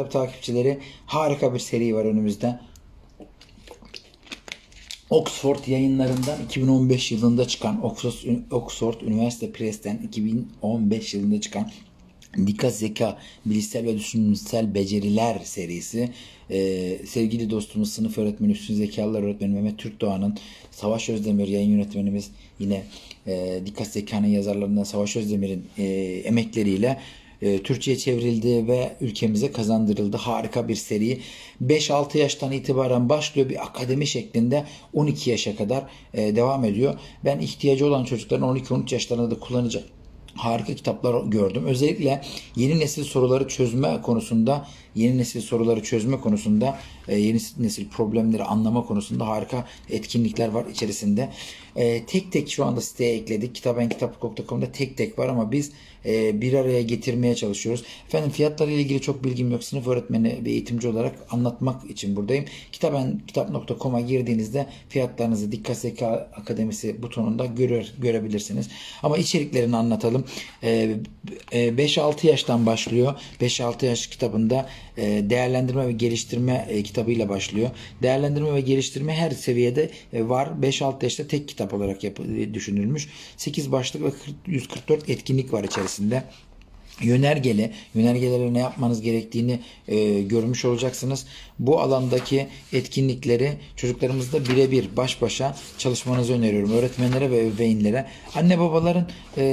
Tabii takipçileri harika bir seri var önümüzde. Oxford yayınlarından 2015 yılında çıkan Oxford, Oxford Üniversite Press'ten 2015 yılında çıkan Dikkat Zeka, Bilişsel ve Düşünsel Beceriler serisi. Ee, sevgili dostumuz sınıf öğretmeni Üstün Zekalılar öğretmeni Mehmet Türkdoğan'ın Savaş Özdemir yayın yönetmenimiz yine e, Dikkat Zeka'nın yazarlarından Savaş Özdemir'in e, emekleriyle e, Türkçe'ye çevrildi ve ülkemize kazandırıldı. Harika bir seri. 5-6 yaştan itibaren başlıyor bir akademi şeklinde 12 yaşa kadar e, devam ediyor. Ben ihtiyacı olan çocukların 12-13 yaşlarında da kullanacak harika kitaplar gördüm. Özellikle yeni nesil soruları çözme konusunda, yeni nesil soruları çözme konusunda, e, yeni nesil problemleri anlama konusunda harika etkinlikler var içerisinde. E, tek tek şu anda siteye ekledik. Kitabenkitap.com'da tek tek var ama biz e, bir araya getirmeye çalışıyoruz. Efendim fiyatlarla ilgili çok bilgim yok. Sınıf öğretmeni ve eğitimci olarak anlatmak için buradayım. Kitabenkitap.com'a girdiğinizde fiyatlarınızı Dikkat Zeka Akademisi butonunda görür, görebilirsiniz. Ama içeriklerini anlatalım. E, e, 5-6 yaştan başlıyor. 5-6 yaş kitabında e, değerlendirme ve geliştirme e, kitabıyla başlıyor. Değerlendirme ve geliştirme her seviyede e, var. 5-6 yaşta tek kitap olarak e, düşünülmüş. 8 başlık ve 40, 144 etkinlik var içerisinde yönergeli, yönergelere ne yapmanız gerektiğini e, görmüş olacaksınız. Bu alandaki etkinlikleri çocuklarımızla birebir baş başa çalışmanızı öneriyorum. Öğretmenlere ve ebeveynlere. Anne babaların e,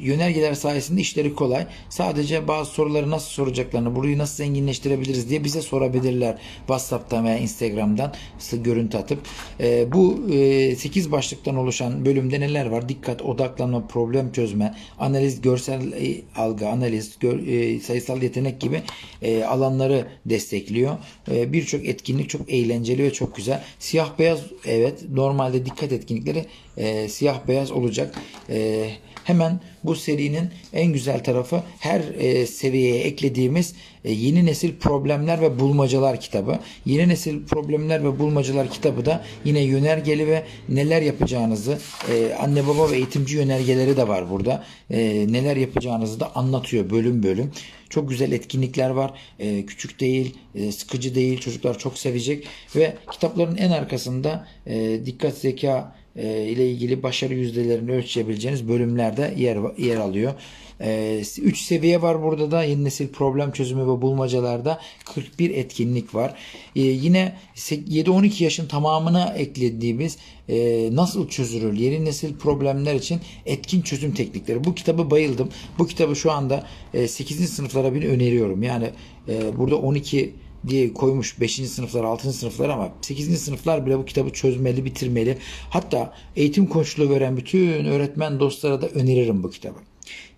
yönergeler sayesinde işleri kolay. Sadece bazı soruları nasıl soracaklarını, burayı nasıl zenginleştirebiliriz diye bize sorabilirler. WhatsApp'tan veya Instagram'dan görüntü atıp. E, bu e, 8 başlıktan oluşan bölümde neler var? Dikkat, odaklanma, problem çözme, analiz, görsel e, algı, analiz, gör, e, sayısal yetenek gibi e, alanları destekliyor. E, Birçok etkinlik çok eğlenceli ve çok güzel. Siyah beyaz evet normalde dikkat etkinlikleri e, siyah beyaz olacak. E, hemen bu serinin en güzel tarafı her e, seviyeye eklediğimiz e, yeni nesil problemler ve bulmacalar kitabı. Yeni nesil problemler ve bulmacalar kitabı da yine yönergeli ve neler yapacağınızı e, anne baba ve eğitimci yönergeleri de var burada. E, neler yapacağınızı da anlatıyor bölüm bölüm. Çok güzel etkinlikler var. E, küçük değil, e, sıkıcı değil. Çocuklar çok sevecek ve kitapların en arkasında e, dikkat zeka ile ilgili başarı yüzdelerini ölçebileceğiniz bölümlerde yer yer alıyor. 3 seviye var burada da yeni nesil problem çözümü ve bulmacalarda 41 etkinlik var. E, yine 7-12 yaşın tamamına eklediğimiz e, nasıl çözülür yeni nesil problemler için etkin çözüm teknikleri. Bu kitabı bayıldım. Bu kitabı şu anda e, 8. sınıflara bile öneriyorum. Yani e, burada 12 diye koymuş 5. sınıflar 6. sınıflar ama 8. sınıflar bile bu kitabı çözmeli bitirmeli. Hatta eğitim koçluğu veren bütün öğretmen dostlara da öneririm bu kitabı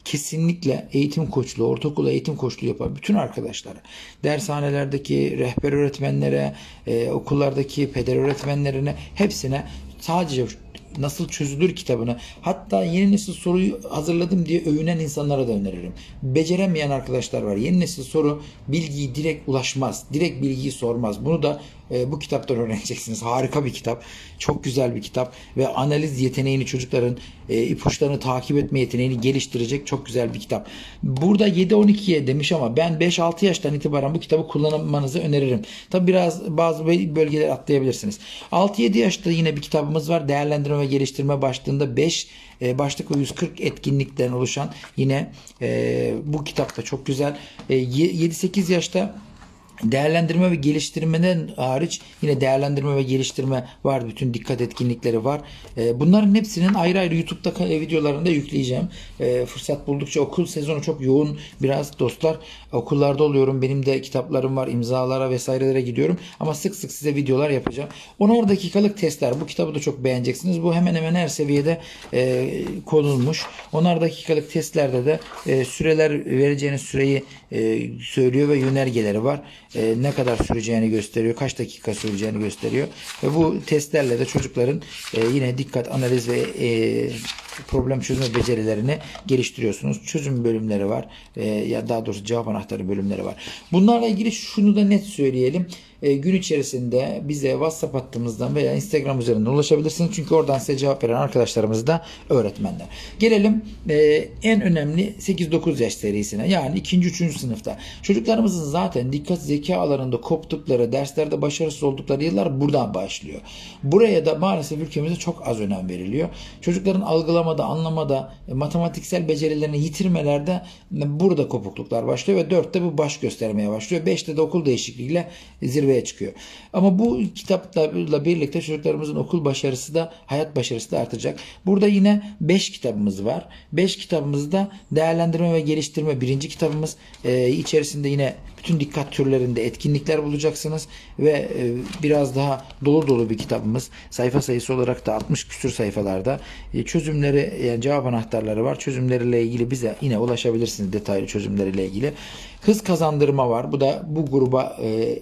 kesinlikle eğitim koçluğu, ortaokul eğitim koçluğu yapan bütün arkadaşlara, dershanelerdeki rehber öğretmenlere, e, okullardaki peder öğretmenlerine hepsine sadece nasıl çözülür kitabını hatta yeni nesil soruyu hazırladım diye övünen insanlara da öneririm. Beceremeyen arkadaşlar var. Yeni nesil soru bilgiyi direkt ulaşmaz. Direkt bilgiyi sormaz. Bunu da e, bu kitaptan öğreneceksiniz. Harika bir kitap. Çok güzel bir kitap ve analiz yeteneğini çocukların e, ipuçlarını takip etme yeteneğini geliştirecek çok güzel bir kitap. Burada 7-12'ye demiş ama ben 5-6 yaştan itibaren bu kitabı kullanmanızı öneririm. Tabi biraz bazı bölgeler atlayabilirsiniz. 6-7 yaşta yine bir kitabımız var. Değerlendirme ve geliştirme başlığında 5 e, başlık ve 140 etkinlikten oluşan yine e, bu kitap da çok güzel. E, 7-8 yaşta Değerlendirme ve geliştirmeden hariç yine değerlendirme ve geliştirme var. Bütün dikkat etkinlikleri var. Ee, bunların hepsinin ayrı ayrı YouTube'da videolarını da yükleyeceğim. Ee, fırsat buldukça okul sezonu çok yoğun biraz dostlar. Okullarda oluyorum. Benim de kitaplarım var. imzalara vesairelere gidiyorum. Ama sık sık size videolar yapacağım. 10 dakikalık testler. Bu kitabı da çok beğeneceksiniz. Bu hemen hemen her seviyede e, konulmuş. 10 dakikalık testlerde de e, süreler vereceğiniz süreyi e, söylüyor ve yönergeleri var e, ne kadar süreceğini gösteriyor, kaç dakika süreceğini gösteriyor. Ve bu testlerle de çocukların e, yine dikkat, analiz ve e, problem çözme becerilerini geliştiriyorsunuz. Çözüm bölümleri var. E, ya daha doğrusu cevap anahtarı bölümleri var. Bunlarla ilgili şunu da net söyleyelim. E, gün içerisinde bize WhatsApp hattımızdan veya Instagram üzerinden ulaşabilirsiniz. Çünkü oradan size cevap veren arkadaşlarımız da öğretmenler. Gelelim e, en önemli 8-9 yaş serisine. Yani 2. 3. sınıfta. Çocuklarımızın zaten dikkat zeka alanında koptukları, derslerde başarısız oldukları yıllar buradan başlıyor. Buraya da maalesef ülkemizde çok az önem veriliyor. Çocukların algılamada, anlamada, e, matematiksel becerilerini yitirmelerde burada kopukluklar başlıyor ve 4'te bu baş göstermeye başlıyor. 5'te de okul değişikliğiyle zirveye çıkıyor. Ama bu kitapla birlikte çocuklarımızın okul başarısı da hayat başarısı da artacak. Burada yine 5 kitabımız var. 5 kitabımızda değerlendirme ve geliştirme birinci kitabımız e, içerisinde yine bütün dikkat türlerinde etkinlikler bulacaksınız ve e, biraz daha dolu dolu bir kitabımız. Sayfa sayısı olarak da 60 küsür sayfalarda e, çözümleri yani cevap anahtarları var. Çözümleriyle ilgili bize yine ulaşabilirsiniz detaylı çözümleriyle ilgili. Hız kazandırma var. Bu da bu gruba e,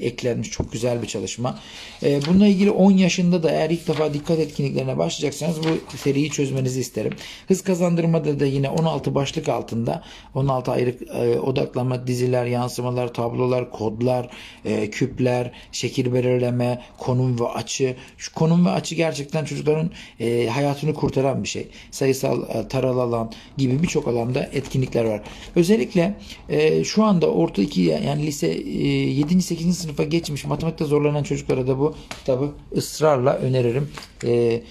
eklenmiş çok güzel bir çalışma. E, bununla ilgili 10 yaşında da eğer ilk defa dikkat etkinliklerine başlayacaksanız bu seriyi çözmenizi isterim. Hız kazandırmada da yine 16 başlık altında 16 ayrı e, odaklanma diziler, yansımalar, tablolar, kodlar, e, küpler, şekil belirleme, konum ve açı. Şu konum ve açı gerçekten çocukların hayatını kurtaran bir şey. Sayısal e, taral alan gibi birçok alanda etkinlikler var. Özellikle şu anda orta 2 yani lise e, 7. 8. sınıfa geçmiş matematikte zorlanan çocuklara da bu kitabı ısrarla öneririm. Ee,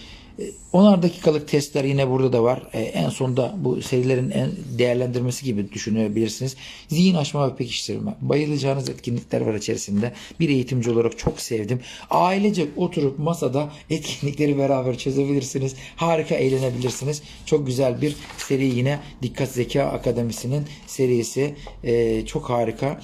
10'ar dakikalık testler yine burada da var. Ee, en sonda bu serilerin en değerlendirmesi gibi düşünebilirsiniz. Zihin açma ve pekiştirme. Bayılacağınız etkinlikler var içerisinde. Bir eğitimci olarak çok sevdim. Ailecek oturup masada etkinlikleri beraber çözebilirsiniz. Harika eğlenebilirsiniz. Çok güzel bir seri yine Dikkat Zeka Akademisi'nin serisi. Ee, çok harika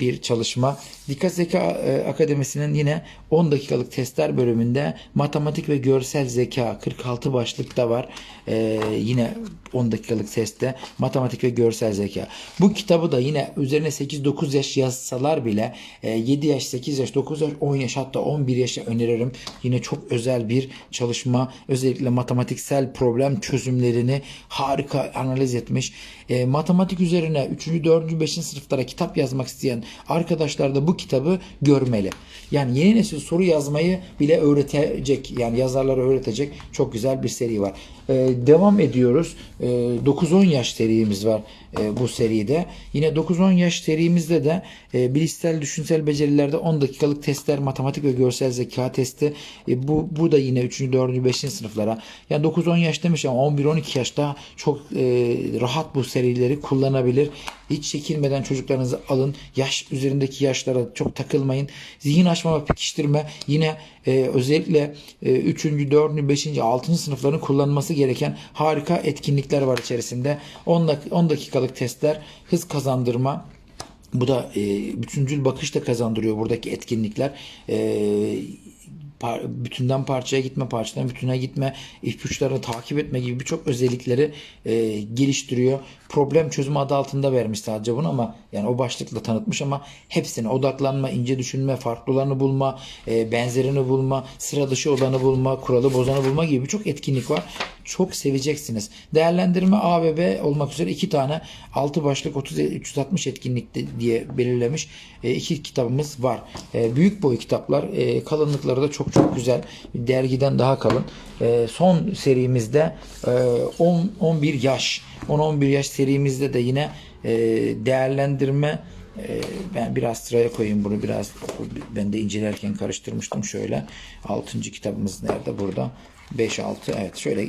bir çalışma. Dikkat Zeka e, Akademisi'nin yine 10 dakikalık testler bölümünde matematik ve görsel zeka 46 başlıkta var. E, yine 10 dakikalık testte matematik ve görsel zeka. Bu kitabı da yine üzerine 8-9 yaş yazsalar bile 7 yaş, 8 yaş, 9 yaş, 10 yaş hatta 11 yaşa öneririm. Yine çok özel bir çalışma. Özellikle matematiksel problem çözümlerini harika analiz etmiş. matematik üzerine 3. 4. 5. sınıflara kitap yazmak isteyen arkadaşlar da bu kitabı görmeli. Yani yeni nesil soru yazmayı bile öğretecek yani yazarlara öğretecek çok güzel bir seri var. Ee, devam ediyoruz. Ee, 9-10 yaş serimiz var e, bu seride. Yine 9-10 yaş serimizde de e, bilişsel düşünsel becerilerde 10 dakikalık testler, matematik ve görsel zeka testi. E, bu, bu da yine 3. 4. 5. sınıflara. Yani 9-10 yaş demiş ama 11-12 yaşta çok e, rahat bu serileri kullanabilir. Hiç çekinmeden çocuklarınızı alın. Yaş üzerindeki yaşlara çok takılmayın. Zihin açma ve pekiştirme yine e, özellikle e, 3. 4. 5. 6. sınıfların kullanması gereken harika etkinlikler var içerisinde. 10, dak 10 dakikalık testler, hız kazandırma, bu da e, bütüncül bakış da kazandırıyor buradaki etkinlikler. E, par, bütünden parçaya gitme, parçadan bütüne gitme, ipuçlarını takip etme gibi birçok özellikleri e, geliştiriyor. Problem çözümü adı altında vermiş sadece bunu ama yani o başlıkla tanıtmış ama hepsine odaklanma, ince düşünme, farklılarını bulma, e, benzerini bulma, sıra dışı olanı bulma, kuralı bozanı bulma gibi birçok etkinlik var. Çok seveceksiniz. Değerlendirme A ve B olmak üzere iki tane 6 başlık 30 360 etkinlik diye belirlemiş e, iki kitabımız var. E, büyük boy kitaplar. E, kalınlıkları da çok çok güzel. Dergiden daha kalın. E, son serimizde e, 10 11 yaş 10-11 yaş serimizde de yine e, değerlendirme e, ben biraz sıraya koyayım bunu biraz ben de incelerken karıştırmıştım şöyle 6. kitabımız nerede burada 5-6 evet şöyle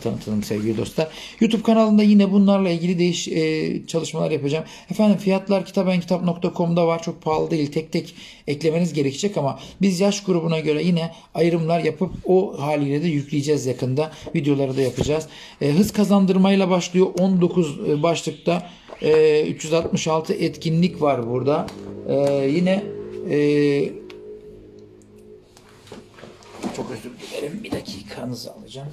tanıtalım sevgili dostlar. YouTube kanalında yine bunlarla ilgili değiş e, çalışmalar yapacağım. Efendim fiyatlar kitabenkitap.com'da var. Çok pahalı değil. Tek tek eklemeniz gerekecek ama biz yaş grubuna göre yine ayrımlar yapıp o haliyle de yükleyeceğiz yakında. Videoları da yapacağız. E, hız kazandırmayla başlıyor. 19 e, başlıkta e, 366 etkinlik var burada. E, yine e, çok özür dilerim. Bir dakikanızı alacağım.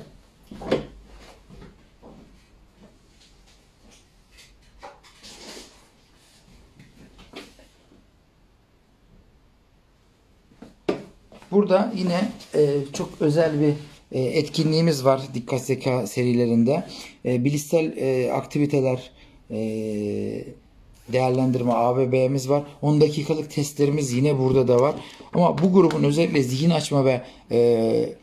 Burada yine e, çok özel bir e, etkinliğimiz var Dikkat Zeka serilerinde. E, bilişsel e, aktiviteler, e, değerlendirme ABB'miz var. 10 dakikalık testlerimiz yine burada da var. Ama bu grubun özellikle zihin açma ve e,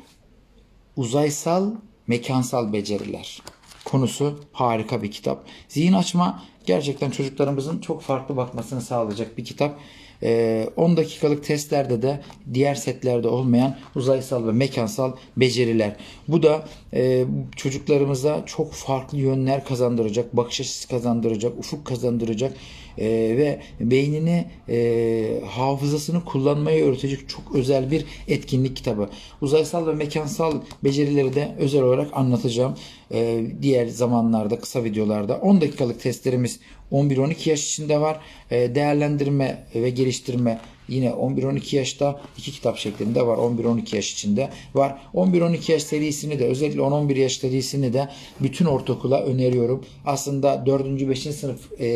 uzaysal mekansal beceriler konusu harika bir kitap. Zihin açma gerçekten çocuklarımızın çok farklı bakmasını sağlayacak bir kitap. Ee, 10 dakikalık testlerde de diğer setlerde olmayan uzaysal ve mekansal beceriler. Bu da e, çocuklarımıza çok farklı yönler kazandıracak, bakış açısı kazandıracak, ufuk kazandıracak e, ve beynini e, hafızasını kullanmayı öğretecek çok özel bir etkinlik kitabı. Uzaysal ve mekansal becerileri de özel olarak anlatacağım. Diğer zamanlarda kısa videolarda 10 dakikalık testlerimiz 11-12 yaş içinde var. Değerlendirme ve geliştirme yine 11-12 yaşta iki kitap şeklinde var. 11-12 yaş içinde var. 11-12 yaş serisini de özellikle 10-11 yaş serisini de bütün ortaokula öneriyorum. Aslında 4. 5. sınıf e,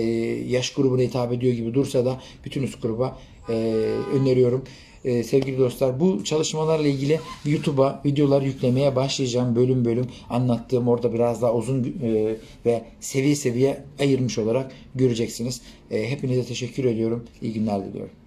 yaş grubuna hitap ediyor gibi dursa da bütün üst gruba e, öneriyorum. E, sevgili dostlar bu çalışmalarla ilgili YouTube'a videolar yüklemeye başlayacağım. Bölüm bölüm anlattığım orada biraz daha uzun e, ve seviye seviye ayırmış olarak göreceksiniz. E, hepinize teşekkür ediyorum. İyi günler diliyorum.